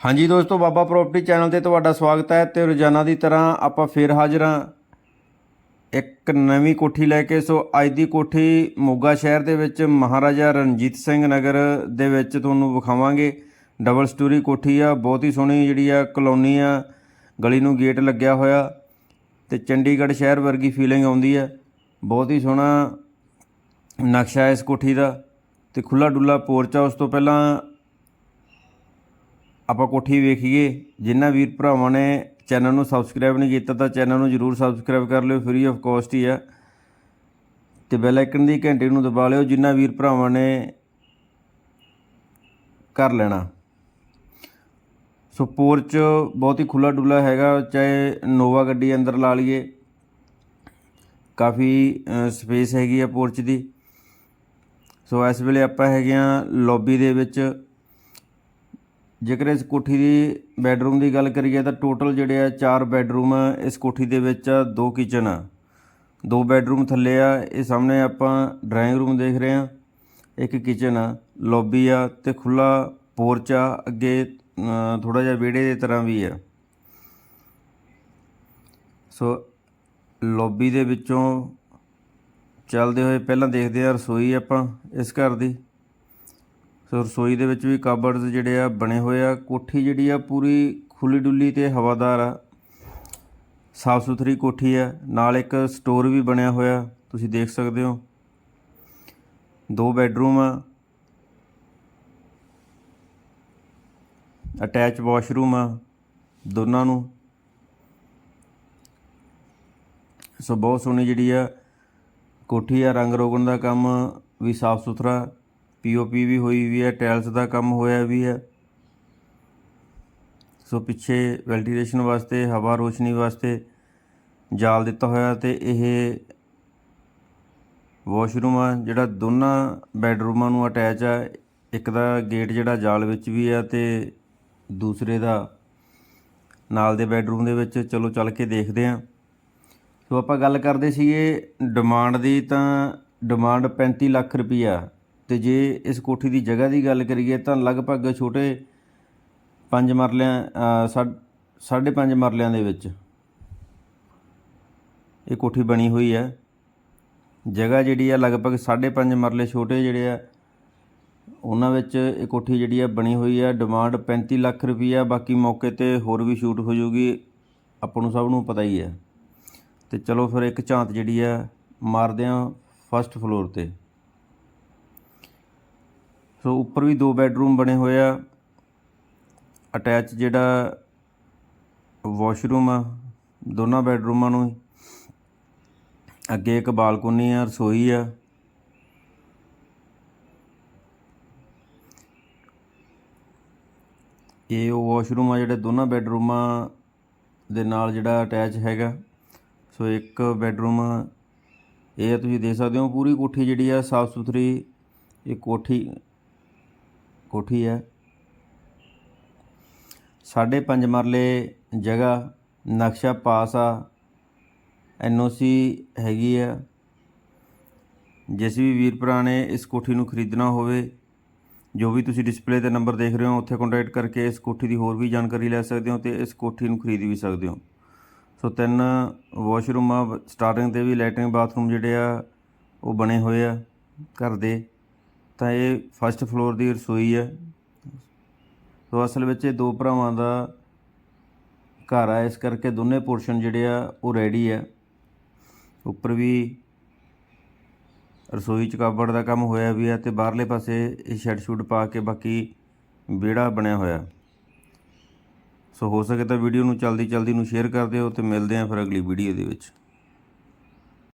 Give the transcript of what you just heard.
ਹਾਂਜੀ ਦੋਸਤੋ, ਬਾਬਾ property channel ਤੇ ਤੁਹਾਡਾ ਸਵਾਗਤ ਹੈ ਤੇ ਰੋਜ਼ਾਨਾ ਦੀ ਤਰ੍ਹਾਂ ਆਪਾਂ ਫੇਰ ਹਾਜ਼ਰ ਹਾਂ। ਇੱਕ ਨਵੀਂ ਕੋਠੀ ਲੈ ਕੇ, ਸੋ ਅੱਜ ਦੀ ਕੋਠੀ ਮੋਗਾ ਸ਼ਹਿਰ ਦੇ ਵਿੱਚ ਮਹਾਰਾਜਾ ਰਣਜੀਤ ਸਿੰਘ ਨਗਰ ਦੇ ਵਿੱਚ ਤੁਹਾਨੂੰ ਵਿਖਾਵਾਂਗੇ। ਡਬਲ ਸਟੋਰੀ ਕੋਠੀ ਆ, ਬਹੁਤ ਹੀ ਸੋਹਣੀ ਜਿਹੜੀ ਆ, ਕਲੋਨੀ ਆ, ਗਲੀ ਨੂੰ ਗੇਟ ਲੱਗਿਆ ਹੋਇਆ ਤੇ ਚੰਡੀਗੜ੍ਹ ਸ਼ਹਿਰ ਵਰਗੀ ਫੀਲਿੰਗ ਆਉਂਦੀ ਹੈ ਬਹੁਤ ਹੀ ਸੋਹਣਾ ਨਕਸ਼ਾ ਇਸ ਕੋਠੀ ਦਾ ਤੇ ਖੁੱਲਾ ਡੁੱਲਾ ਪੋਰਚ ਆ ਉਸ ਤੋਂ ਪਹਿਲਾਂ ਆਪਾਂ ਕੋਠੀ ਵੇਖੀਏ ਜਿਨ੍ਹਾਂ ਵੀਰ ਭਰਾਵਾਂ ਨੇ ਚੈਨਲ ਨੂੰ ਸਬਸਕ੍ਰਾਈਬ ਨਹੀਂ ਕੀਤਾ ਤਾਂ ਚੈਨਲ ਨੂੰ ਜਰੂਰ ਸਬਸਕ੍ਰਾਈਬ ਕਰ ਲਿਓ ਫ੍ਰੀ ਆਫ ਕਾਸਟ ਹੀ ਆ। ਤੇ ਬੈਲ ਆਈਕਨ ਦੀ ਘੰਟੀ ਨੂੰ ਦਬਾ ਲਿਓ ਜਿਨ੍ਹਾਂ ਵੀਰ ਭਰਾਵਾਂ ਨੇ ਕਰ ਲੈਣਾ। ਸੋ ਪੋਰਚ ਬਹੁਤ ਹੀ ਖੁੱਲਾ ਡੁੱਲਾ ਹੈਗਾ, ਚਾਹੇ ਨੋਵਾ ਗੱਡੀ ਅੰਦਰ ਲਾ ਲਈਏ। ਕਾਫੀ ਸਪੇਸ ਹੈਗੀ ਆ ਪੋਰਚ ਦੀ। ਸੋ ਇਸ ਵੇਲੇ ਆਪਾਂ ਹੈਗੇ ਆ ਲੌਬੀ ਦੇ ਵਿੱਚ। ਜੇਕਰ ਇਸ ਕੋਠੀ ਦੀ ਬੈੱਡਰੂਮ ਦੀ ਗੱਲ ਕਰੀਏ ਤਾਂ ਟੋਟਲ ਜਿਹੜੇ ਆ ਚਾਰ ਬੈੱਡਰੂਮ ਆ ਇਸ ਕੋਠੀ ਦੇ ਵਿੱਚ ਆ, ਦੋ ਕਿਚਨ ਆ। ਦੋ ਬੈੱਡਰੂਮ ਥੱਲੇ ਆ, ਇਹ ਸਾਹਮਣੇ ਆਪਾਂ ਡਰਾਇੰਗ ਰੂਮ ਦੇਖ ਰਹੇ ਆ। ਇੱਕ ਕਿਚਨ ਆ, ਲੌਬੀ ਆ ਤੇ ਖੁੱਲਾ ਪੋਰਚ ਆ, ਅੱਗੇ ਥੋੜਾ ਜਿਹਾ ਵਿਹੜੇ ਦੇ ਤਰ੍ਹਾਂ ਵੀ ਆ। ਸੋ ਲੌਬੀ ਦੇ ਵਿੱਚੋਂ ਚੱਲਦੇ ਹੋਏ ਪਹਿਲਾਂ ਦੇਖਦੇ ਆ ਰਸੋਈ ਆਪਾਂ ਇਸ ਘਰ ਦੀ। ਸੋ ਰਸੋਈ ਦੇ ਵਿੱਚ ਵੀ ਕਾਬਰਡਸ ਜਿਹੜੇ ਆ ਬਣੇ ਹੋਏ ਆ। ਕੋਠੀ ਜਿਹੜੀ ਆ ਪੂਰੀ ਖੁੱਲੀ ਡੁੱਲੀ ਤੇ ਹਵਾਦਾਰ ਆ। ਸਾਫ਼ ਸੁਥਰੀ ਕੋਠੀ ਆ। ਨਾਲ ਇੱਕ ਸਟੋਰ ਵੀ ਬਣਿਆ ਹੋਇਆ। ਤੁਸੀਂ ਦੇਖ ਸਕਦੇ ਹੋ। ਦੋ ਬੈੱਡਰੂਮ ਆ। ਅਟੈਚ ਵਾਸ਼ਰੂਮ ਆ ਦੋਨਾਂ ਨੂੰ। ਸੋ ਬਹੁਤ ਸੋਹਣੀ ਜਿਹੜੀ ਆ ਕੋਠੀ ਆ। ਰੰਗ ਰੋਗਣ ਦਾ ਕੰਮ ਵੀ ਸਾਫ਼ ਸੁਥਰਾ ਪੀਓਪੀ ਵੀ ਹੋਈ ਵੀ ਹੈ ਟਾਇਲਸ ਦਾ ਕੰਮ ਹੋਇਆ ਵੀ ਹੈ। ਸੋ ਪਿੱਛੇ ਵੈਂਟੀਲੇਸ਼ਨ ਵਾਸਤੇ, ਹਵਾ ਰੋਸ਼ਨੀ ਵਾਸਤੇ ਜਾਲ ਦਿੱਤਾ ਹੋਇਆ ਤੇ ਇਹ ਵਾਸ਼ਰੂਮ ਆ, ਜਿਹੜਾ ਦੋਨਾਂ ਬੈੱਡਰੂਮਾਂ ਨੂੰ ਅਟੈਚ ਆ। ਇੱਕ ਦਾ ਗੇਟ ਜਿਹੜਾ ਜਾਲ ਵਿੱਚ ਵੀ ਆ ਤੇ ਦੂਸਰੇ ਦਾ ਨਾਲ ਦੇ ਬੈੱਡਰੂਮ ਦੇ ਵਿੱਚ। ਚਲੋ ਚੱਲ ਕੇ ਦੇਖਦੇ ਆਂ। ਸੋ ਆਪਾਂ ਗੱਲ ਕਰਦੇ ਸੀਗੇ ਡਿਮਾਂਡ ਦੀ ਤਾਂ ਡਿਮਾਂਡ 35 ਲੱਖ ਰੁਪਈਆ। ਤੇ ਜੇ ਇਸ ਕੋਠੀ ਦੀ ਜਗ੍ਹਾ ਦੀ ਗੱਲ ਕਰੀਏ ਤਾਂ ਲਗਭਗ ਛੋਟੇ 5 ਮਰਲਿਆਂ ਸਾਢੇ ਪੰਜ ਮਰਲਿਆਂ ਦੇ ਵਿੱਚ ਇਹ ਕੋਠੀ ਬਣੀ ਹੋਈ ਹੈ। ਜਗ੍ਹਾ ਜਿਹੜੀ ਆ ਲਗਭਗ ਸਾਢੇ ਪੰਜ ਮਰਲੇ ਛੋਟੇ ਜਿਹੜੇ ਆ, ਉਹਨਾਂ ਵਿੱਚ ਇਹ ਕੋਠੀ ਜਿਹੜੀ ਆ ਬਣੀ ਹੋਈ ਆ। ਡਿਮਾਂਡ 35 ਲੱਖ ਰੁਪਈਆ, ਬਾਕੀ ਮੌਕੇ ਤੇ ਹੋਰ ਵੀ ਸ਼ੂਟ ਹੋ ਜੂਗੀ, ਆਪਾਂ ਨੂੰ ਸਭ ਨੂੰ ਪਤਾ ਹੀ ਹੈ। ਤੇ ਚਲੋ ਫਿਰ ਇੱਕ ਝਾਂਤ ਜਿਹੜੀ ਆ, ਮਾਰਦੇ ਆ ਫਸਟ ਫਲੋਰ ਤੇ। ਸੋ ਉੱਪਰ ਵੀ ਦੋ ਬੈੱਡਰੂਮ ਬਣੇ ਹੋਏ ਆ। ਅਟੈਚ ਜਿਹੜਾ ਵਾਸ਼ਰੂਮ ਆ, ਦੋਨਾਂ ਬੈੱਡਰੂਮਾਂ ਨੂੰ ਅੱਗੇ ਇੱਕ ਬਾਲਕੋਨੀ ਆ, ਰਸੋਈ ਆ। ਇਹ ਉਹ ਵਾਸ਼ਰੂਮ ਆ ਜਿਹੜੇ ਦੋਨਾਂ ਬੈੱਡਰੂਮਾਂ ਦੇ ਨਾਲ ਜਿਹੜਾ ਅਟੈਚ ਹੈਗਾ। ਸੋ ਇੱਕ ਬੈੱਡਰੂਮ, ਇਹ ਤੁਸੀਂ ਦੇਖ ਸਕਦੇ ਹੋ, ਪੂਰੀ ਕੋਠੀ ਜਿਹੜੀ ਆ ਸਾਫ਼ ਸੁਥਰੀ ਇਹ ਕੋਠੀ ਕੋਠੀ ਹੈ। ਸਾਢੇ ਪੰਜ ਮਰਲੇ ਜਗ੍ਹਾ ਨਕਸ਼ਾ ਪਾਸ ਆ ਐਨਓਸੀ ਹੈਗੀ ਆ। ਜਿਸ ਵੀ ਵੀਰ ਭਰਾ ਨੇ ਇਸ ਕੋਠੀ ਨੂੰ ਖਰੀਦਣਾ ਹੋਵੇ, ਜੋ ਵੀ ਤੁਸੀਂ ਡਿਸਪਲੇ ਤੇ ਨੰਬਰ ਦੇਖ ਰਹੇ ਹੋ, ਉੱਥੇ ਕੰਟੈਕਟ ਕਰਕੇ ਇਸ ਕੋਠੀ ਦੀ ਹੋਰ ਵੀ ਜਾਣਕਾਰੀ ਲੈ ਸਕਦੇ ਹੋ ਤੇ ਇਸ ਕੋਠੀ ਨੂੰ ਖਰੀਦ ਵੀ ਸਕਦੇ ਹੋ। ਸੋ ਤਿੰਨ ਵਾਸ਼ਰੂਮ ਆ ਸਟਾਰਟਿੰਗ ਤੇ ਵੀ ਲੈਟਰਿੰਗ, ਬਾਥਰੂਮ ਜਿਹੜੇ ਆ, ਉਹ ਬਣੇ ਹੋਏ ਆ ਘਰ ਦੇ। ਤਾਂ ਇਹ ਫਸਟ ਫਲੋਰ ਦੀ ਰਸੋਈ ਹੈ। ਸੋ ਅਸਲ ਵਿੱਚ ਇਹ ਦੋ ਭਰਾਵਾਂ ਦਾ ਘਰ ਆ। ਇਸ ਕਰਕੇ ਦੋਨੇ ਪੋਰਸ਼ਨ ਜਿਹੜੇ ਆ, ਉਹ ਰੈਡੀ ਆ। ਉੱਪਰ ਵੀ ਰਸੋਈ ਚ ਕਾਬੜ ਦਾ ਕੰਮ ਹੋਇਆ ਵੀ ਆ ਤੇ ਬਾਹਰਲੇ ਪਾਸੇ ਇਹ ਸ਼ੈੱਡ ਸ਼ੂਡ ਪਾ ਕੇ ਬਾਕੀ ਵਿਹੜਾ ਬਣਿਆ ਹੋਇਆ। ਸੋ ਹੋ ਸਕੇ ਤਾਂ ਵੀਡੀਓ ਨੂੰ ਜਲਦੀ ਜਲਦੀ ਨੂੰ ਸ਼ੇਅਰ ਕਰ ਦਿਓ ਤੇ ਮਿਲਦੇ ਆਂ ਫਿਰ ਅਗਲੀ ਵੀਡੀਓ ਦੇ ਵਿੱਚ।